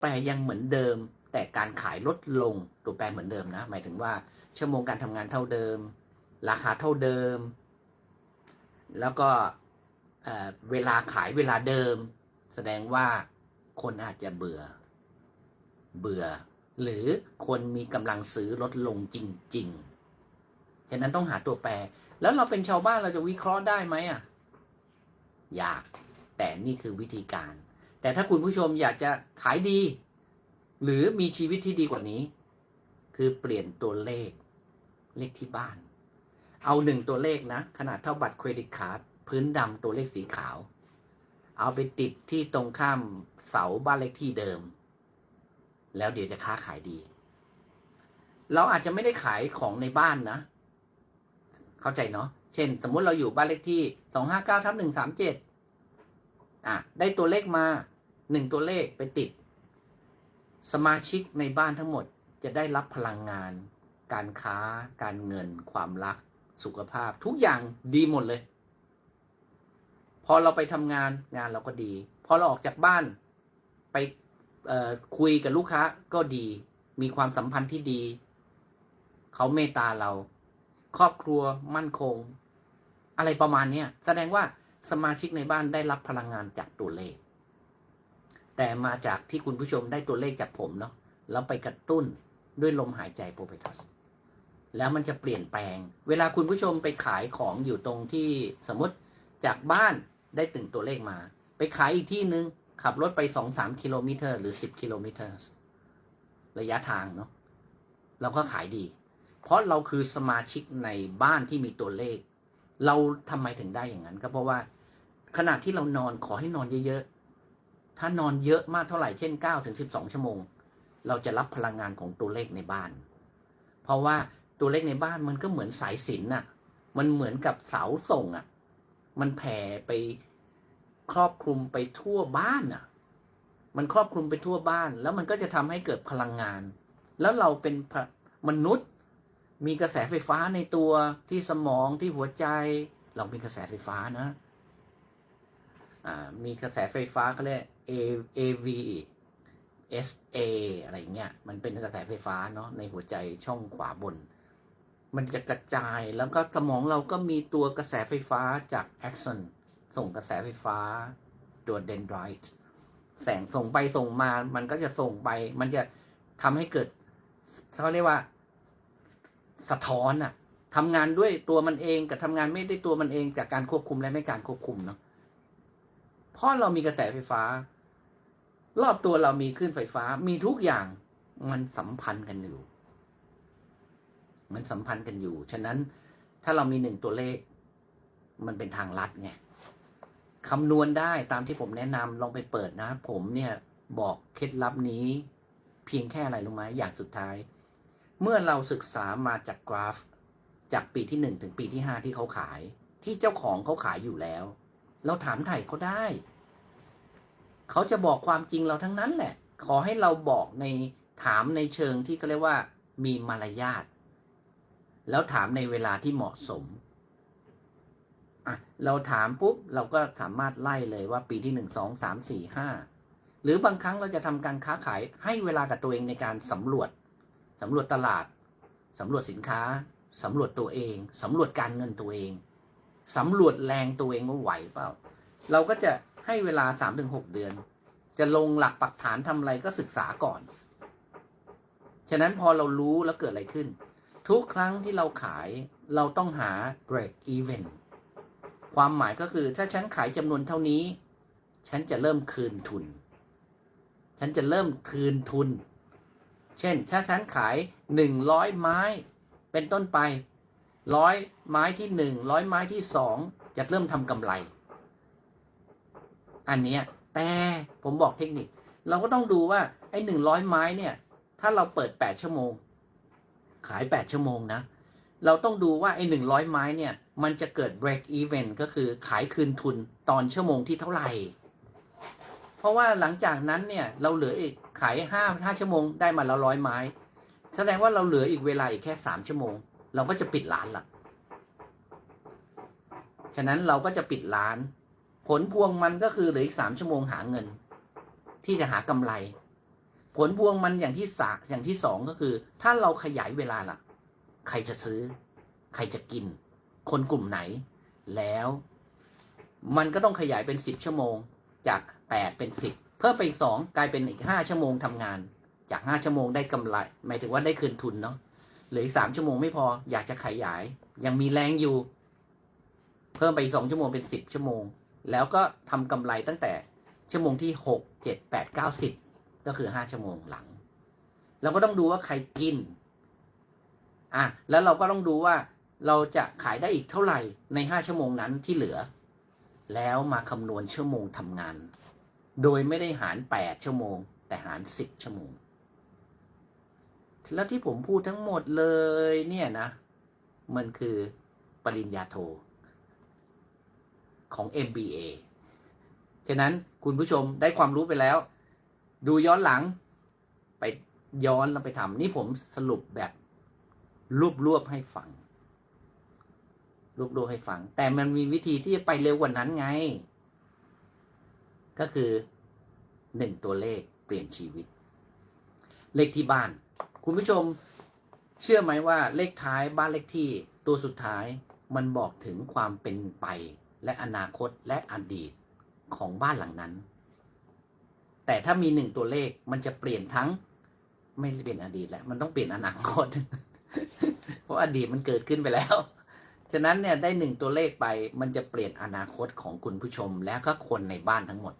แปรยังเหมือนเดิม แต่การขายลดลงตัวแปรเหมือนเดิมนะ หมายถึงว่าชั่วโมงการทำงานเท่าเดิม ราคาเท่าเดิม แล้วก็เอ่อเวลาขายเวลาเดิม แสดงว่าคนอาจจะเบื่อ เบื่อ หรือคนมีกำลังซื้อลดลงจริง ๆ ฉะนั้นต้องหาตัวแปร แล้วเราเป็นชาวบ้านเราจะวิเคราะห์ได้ไหมอะ ยาก แต่นี่คือวิธีการ แต่ถ้าคุณผู้ชมอยากจะขายดี หรือมีชีวิตที่ดีกว่านี้ คือเปลี่ยนตัวเลขเลขที่บ้าน เอาหนึ่งตัวเลขนะ ขนาดเท่าบัตรเครดิตการ์ดพื้นดำตัวเลขสีขาว เอาไปติดที่ตรงข้ามเสาบ้านเลขที่เดิม แล้วเดี๋ยวจะค้าขายดี เราอาจจะไม่ได้ขายของในบ้านนะ เข้าใจเนาะเช่น สมมุติเราอยู่บ้านเลขที่สองห้าเก้าทับหนึ่งสามเจ็ดอะ ได้ตัวเลขมา หนึ่งตัวเลขไปติด สมาชิกในบ้านทั้งหมดจะได้รับพลังงาน การค้า การเงิน ความรัก สุขภาพ ทุกอย่างดีหมดเลย พอเราไปทำงานงานเราก็ดี พอเราออกจากบ้านไปคุยกับลูกค้าก็ดี มีความสัมพันธ์ที่ดี เขาเมตตาเรา ครอบครัวมั่นคง อะไรประมาณนี้แสดงว่าสมาชิกในบ้านได้รับพลังงานจากตัวเลข แต่มาจากที่คุณผู้ชมได้ตัวเลขจากผมเนาะแล้วไปกระตุ้นด้วยลมหายใจโปรเปทัสแล้วมันจะเปลี่ยนแปลง เวลาคุณผู้ชมไปขายของอยู่ตรงที่สมมติจากบ้านได้ตึงตัวเลขมา ไปขายอีกที่หนึงขับรถไปสองสามกิโลเมตรหรือสิบกิโลเมตรระยะทางเนาะเราก็ขายดี เพราะเราคือสมาชิกในบ้านที่มีตัวเลข เราทำไมถึงได้อย่างนั้น ก็เพราะว่าขณะที่เรานอนขอให้นอนเยอะๆ ถ้านอนเยอะมากเท่าไหร่เช่น9ถึง12 ชั่วโมง เราจะรับพลังงานของตัวเลขในบ้าน เพราะว่าตัวเลขในบ้านมันก็เหมือนสายสินน่ะ มันเหมือนกับเสาส่งอะ มันแผ่ไปครอบคลุมไปทั่วบ้านอะ มันครอบคลุมไปทั่วบ้าน แล้วมันก็จะทำให้เกิดพลังงาน แล้วเราเป็นมนุษย์ มีกระแสไฟฟ้าในตัวที่สมองที่หัวใจ เรามีกระแสไฟฟ้านะ อ่า มีกระแสไฟฟ้าเขาเรียก A AV SA อะไรเงี้ย มันเป็นกระแสไฟฟ้าเนาะในหัวใจช่องขวาบน มันจะกระจายแล้วก็สมองเราก็มีตัวกระแสไฟฟ้าจากแอ x ซ n ส่งกระแสไฟฟ้าตัวเดนไรต์แสงส่งไปส่งมา มันก็จะส่งไป มันจะทำให้เกิดเขาเรียกว่า สะท้อนอะทำงานด้วยตัวมันเองกับทำงานไม่ได้ตัวมันเองจากการควบคุมและไม่การควบคุมเนาะเพราะเรามีกระแสไฟฟ้า รอบตัวเรามีคลื่นไฟฟ้า มีทุกอย่างมันสัมพันธ์กันอยู่ มันสัมพันธ์กันอยู่ ฉะนั้นถ้าเรามีหนึ่งตัวเลข มันเป็นทางลัดไงคำนวณได้ตามที่ผมแนะนำลองไปเปิดนะ ผมเนี่ยบอกเคล็ดลับนี้ เพียงแค่อะไรรู้ไหมอย่างสุดท้าย เมื่อเราศึกษามาจากกราฟ จากปีที่หนึ่งถึงปีที่ห้าที่เขาขาย ที่เจ้าของเขาขายอยู่แล้ว เราถามไถ่เขาได้ เขาจะบอกความจริงเราทั้งนั้นแหละ ขอให้เราบอกในถามในเชิงที่เขาเรียกว่า มีมารยาทแล้วถามในเวลาที่เหมาะสมอะเราถามปุ๊บเราก็สามารถไล่เลยว่าปีที่หนึ่งสองสามสี่ห้าหรือบางครั้งเราจะทำการค้าขายให้เวลากับตัวเองในการสำรวจสำรวจตลาดสำรวจสินค้าสำรวจตัวเองสำรวจการเงินตัวเองสำรวจแรงตัวเองว่าไหวเปล่า เราก็จะ ให้เวลาสามถึงหกเดือน จะลงหลักปักฐานทำอะไรก็ศึกษาก่อน ฉะนั้นพอเรารู้แล้วเกิดอะไรขึ้น ทุกครั้งที่เราขายเราต้องหา break even ความหมายก็คือถ้าฉันขายจำนวนเท่านี้ ฉันจะเริ่มคืนทุน ฉันจะเริ่มคืนทุน เช่น ถ้าฉันขายหนึ่งร้อยไม้ เป็นต้นไปร้อยไม้ที่หนึ่งร้อยไม้ที่สองจะเริ่มทำกำไร อันเนี้ยแต่ผมบอกเทคนิค เราก็ต้องดูว่าไอ้หนึ่งร้อยไม้เนี่ย ถ้าเราเปิดแปดชั่วโมง ขายแปดชั่วโมงนะ เราต้องดูว่าไอ้หนึ่งร้อยไม้เนี่ย มันจะเกิด break even ก็คือขายคืนทุนตอนชั่วโมงที่เท่าไหร่ เพราะว่าหลังจากนั้นเนี่ยเราเหลืออีกขายห้าห้าชั่วโมงได้มาแล้วร้อยไม้ แสดงว่าเราเหลืออีกเวลาอีกแค่สามชั่วโมง เราก็จะปิดร้านละฉะนั้นเราก็จะปิดร้าน ผลพวงมันก็คือเหลืออีกสามชั่วโมงหาเงิน ที่จะหากำไร ผลพวงมันอย่างที่สาอย่างที่สองก็คือ ถ้าเราขยายเวลาล่ะ ใครจะซื้อ ใครจะกิน คนกลุ่มไหน แล้ว มันก็ต้องขยายเป็นสิบชั่วโมง จากแปดเป็นสิบเพิ่มไปสองกลายเป็นอีกห้าชั่วโมงทำงาน จากห้าชั่วโมงได้กำไร หมายถึงว่าได้คืนทุนเนาะเหลืออีกสามชั่วโมงไม่พออยากจะขยาย ยังมีแรงอยู่ เพิ่มไปสองชั่วโมงเป็นสิบชั่วโมง แล้วก็ทำกำไรตั้งแต่ชั่วโมงที่หกเจ็ดแปดเก้าสิบก็คือห้าชั่วโมงหลัง เราก็ต้องดูว่าใครกิน อะแล้วเราก็ต้องดูว่าเราจะขายได้อีกเท่าไหร่ในห้าชั่วโมงนั้นที่เหลือ แล้วมาคำนวณชั่วโมงทำงาน โดยไม่ได้หารแปดชั่วโมง แต่หารสิบชั่วโมง แล้วที่ผมพูดทั้งหมดเลยเนี่ยนะ มันคือปริญญาโท ของ MBA ฉะนั้นคุณผู้ชมได้ความรู้ไปแล้ว ดูย้อนหลังไปย้อนแล้วไปทำนี่ผมสรุปแบบรวบรวบให้ฟังรวบรวบให้ฟัง แต่มันมีวิธีที่จะไปเร็วกว่านั้นไง ก็คือหนึ่งตัวเลขเปลี่ยนชีวิต เลขที่บ้าน คุณผู้ชม เชื่อไหมว่าเลขท้ายบ้านเลขที่ตัวสุดท้ายมันบอกถึงความเป็นไป และอนาคตและอดีตของบ้านหลังนั้น แต่ถ้ามีหนึ่งตัวเลขมันจะเปลี่ยนทั้ง ไม่เปลี่ยนอดีตแล้ว มันต้องเปลี่ยนอนาคต เพราะอดีตมันเกิดขึ้นไปแล้ว ฉะนั้นเนี่ยได้หนึ่งตัวเลขไป มันจะเปลี่ยนอนาคตของคุณผู้ชม แล้วก็คนในบ้านทั้งหมด